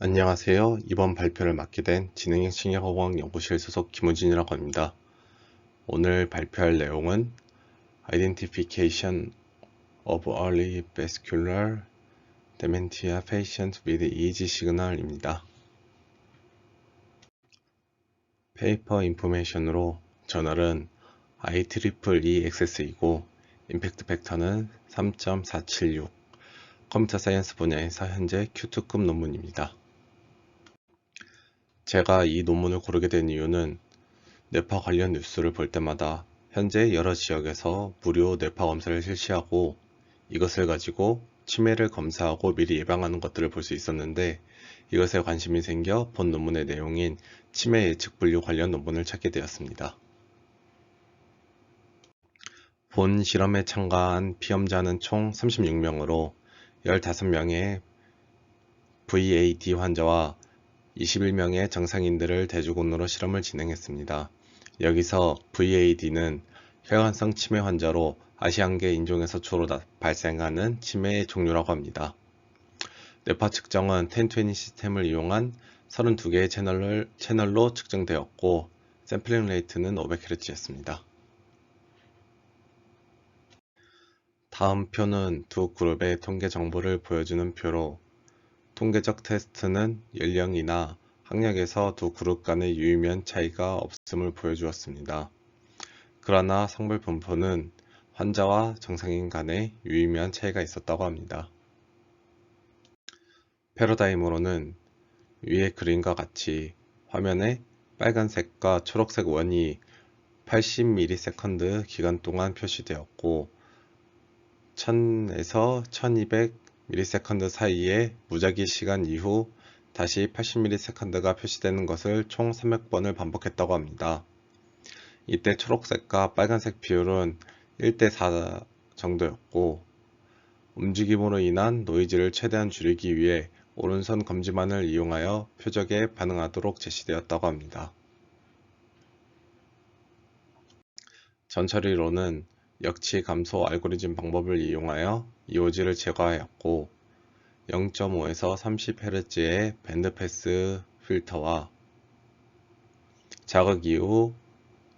안녕하세요. 이번 발표를 맡게 된 지능형 식약어학 연구실 소속 김우진이라고 합니다. 오늘 발표할 내용은 Identification of Early Vascular Dementia Patients with EEG Signal입니다. 페이퍼 인포메이션으로 저널은 IEEE XS이고 임팩트 팩터는 3.476 컴퓨터 사이언스 분야에서 현재 Q2급 논문입니다. 제가 이 논문을 고르게 된 이유는 뇌파 관련 뉴스를 볼 때마다 현재 여러 지역에서 무료 뇌파 검사를 실시하고 이것을 가지고 치매를 검사하고 미리 예방하는 것들을 볼 수 있었는데 이것에 관심이 생겨 본 논문의 내용인 치매 예측 분류 관련 논문을 찾게 되었습니다. 본 실험에 참가한 피험자는 총 36명으로 15명의 VAD 환자와 21명의 정상인들을 대주군으로 실험을 진행했습니다. 여기서 VAD는 혈관성 치매 환자로 아시안계 인종에서 주로 발생하는 치매의 종류라고 합니다. 뇌파 측정은 1020 시스템을 이용한 32개의 채널을, 채널로 측정되었고 샘플링 레이트는 500Hz였습니다. 다음 표는 두 그룹의 통계 정보를 보여주는 표로 통계적 테스트는 연령이나 학력에서 두 그룹 간의 유의면 차이가 없음을 보여주었습니다. 그러나 성별 분포는 환자와 정상인 간의 유의미한 차이가 있었다고 합니다. 패러다임으로는 위의 그림과 같이 화면에 빨간색과 초록색 원이 80ms 기간 동안 표시되었고 1000에서 1200 ms 사이에 무작위 시간 이후 다시 80ms가 표시되는 것을 총 300번을 반복했다고 합니다. 이때 초록색과 빨간색 비율은 1대4 정도였고 움직임으로 인한 노이즈를 최대한 줄이기 위해 오른손 검지만을 이용하여 표적에 반응하도록 제시되었다고 합니다. 전처리로는 역치 감소 알고리즘 방법을 이용하여 이오지를 제거하였고 0.5에서 30Hz의 밴드패스 필터와 자극 이후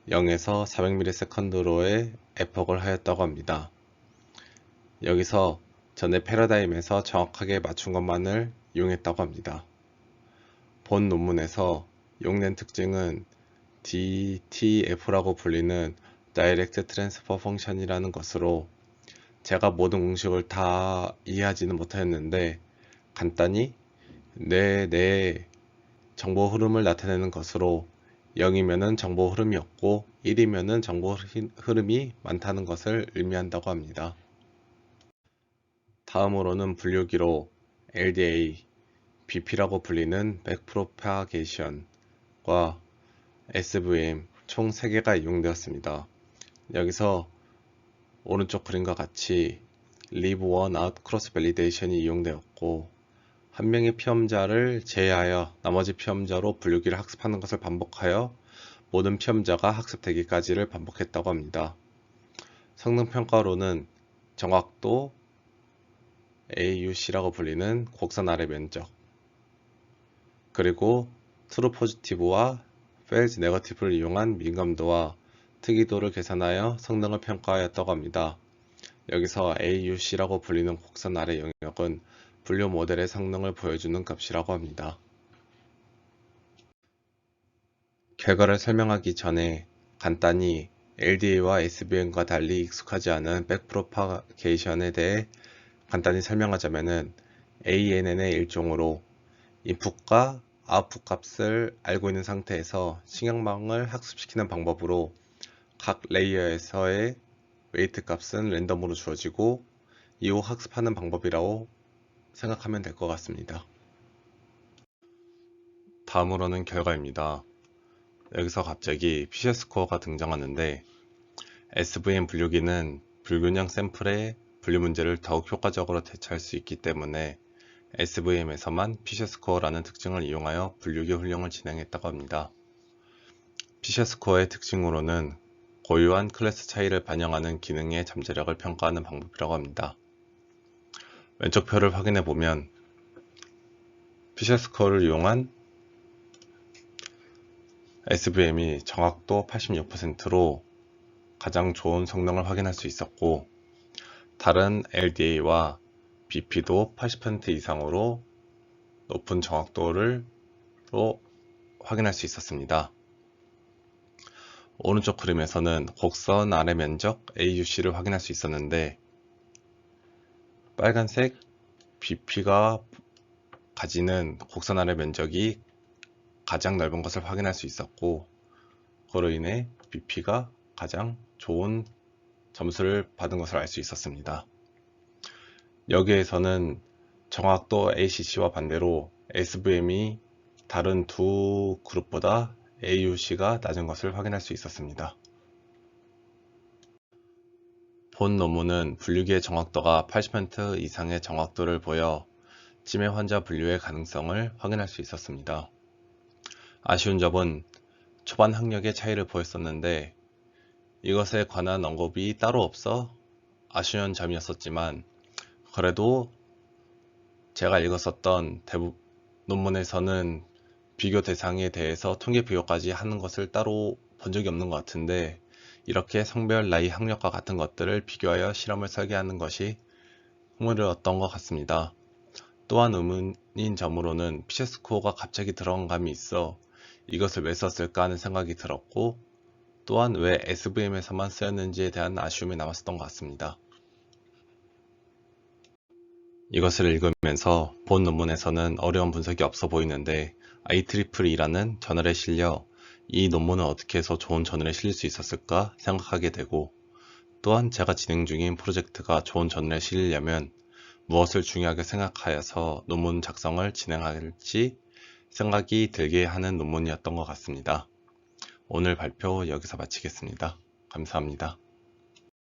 0에서 400ms로의 에폭을 하였다고 합니다. 여기서 전에 패러다임에서 정확하게 맞춘 것만을 이용했다고 합니다. 본 논문에서 용낸 특징은 DTF라고 불리는 Direct Transfer Function이라는 것으로 제가 모든 공식을 다 이해하지는 못하였는데 간단히 내, 내 정보 흐름을 나타내는 것으로 0이면 정보 흐름이 없고 1이면 정보 흐름이 많다는 것을 의미한다고 합니다. 다음으로는 분류기로 LDA, BP라고 불리는 백프로파게이션과 SVM 총 3개가 이용되었습니다. 여기서 오른쪽 그림과 같이 Leave One Out Cross Validation이 이용되었고 한 명의 피험자를 제외하여 나머지 피험자로 분류기를 학습하는 것을 반복하여 모든 피험자가 학습되기까지를 반복했다고 합니다. 성능평가로는 정확도 AUC라고 불리는 곡선 아래 면적 그리고 트루 포지티브와 페일즈 네거티브를 이용한 민감도와 특이도를 계산하여 성능을 평가하였다고 합니다. 여기서 AUC라고 불리는 곡선 아래 영역은 분류 모델의 성능을 보여주는 값이라고 합니다. 결과를 설명하기 전에 간단히 LDA와 SVM과 달리 익숙하지 않은 백프로파게이션에 대해 간단히 설명하자면 ANN의 일종으로 인풋과 아웃풋 값을 알고 있는 상태에서 신경망을 학습시키는 방법으로 각 레이어에서의 웨이트 값은 랜덤으로 주어지고 이후 학습하는 방법이라고 생각하면 될 것 같습니다. 다음으로는 결과입니다. 여기서 갑자기 피셔 스코어가 등장하는데 SVM 분류기는 불균형 샘플의 분류 문제를 더욱 효과적으로 대처할 수 있기 때문에 SVM에서만 피셔 스코어라는 특징을 이용하여 분류기 훈령을 진행했다고 합니다. 피셔 스코어의 특징으로는 고유한 클래스 차이를 반영하는 기능의 잠재력을 평가하는 방법이라고 합니다. 왼쪽 표를 확인해 보면 피셔스코어를 이용한 SVM이 정확도 86%로 가장 좋은 성능을 확인할 수 있었고 다른 LDA와 BP도 80% 이상으로 높은 정확도를 로 확인할 수 있었습니다. 오른쪽 그림에서는 곡선 아래 면적 AUC를 확인할 수 있었는데 빨간색 BP가 가지는 곡선 아래 면적이 가장 넓은 것을 확인할 수 있었고 그로 인해 BP가 가장 좋은 점수를 받은 것을 알 수 있었습니다. 여기에서는 정확도 ACC와 반대로 SVM이 다른 두 그룹보다 AUC가 낮은 것을 확인할 수 있었습니다. 본 논문은 분류기의 정확도가 80% 이상의 정확도를 보여 치매 환자 분류의 가능성을 확인할 수 있었습니다. 아쉬운 점은 초반 학력의 차이를 보였었는데 이것에 관한 언급이 따로 없어 아쉬운 점이었었지만 그래도 제가 읽었었던 대부 논문에서는 비교 대상에 대해서 통계 비교까지 하는 것을 따로 본 적이 없는 것 같은데 이렇게 성별, 나이, 학력과 같은 것들을 비교하여 실험을 설계하는 것이 흥미로웠던 것 같습니다. 또한 의문인 점으로는 피셔스코어가 갑자기 들어간 감이 있어 이것을 왜 썼을까 하는 생각이 들었고 또한 왜 SVM에서만 쓰였는지에 대한 아쉬움이 남았었던 것 같습니다. 이것을 읽으면서 본 논문에서는 어려운 분석이 없어 보이는데 IEEE라는 저널에 실려 이 논문은 어떻게 해서 좋은 저널에 실릴 수 있었을까 생각하게 되고 또한 제가 진행 중인 프로젝트가 좋은 저널에 실리려면 무엇을 중요하게 생각하여서 논문 작성을 진행할지 생각이 들게 하는 논문이었던 것 같습니다. 오늘 발표 여기서 마치겠습니다. 감사합니다.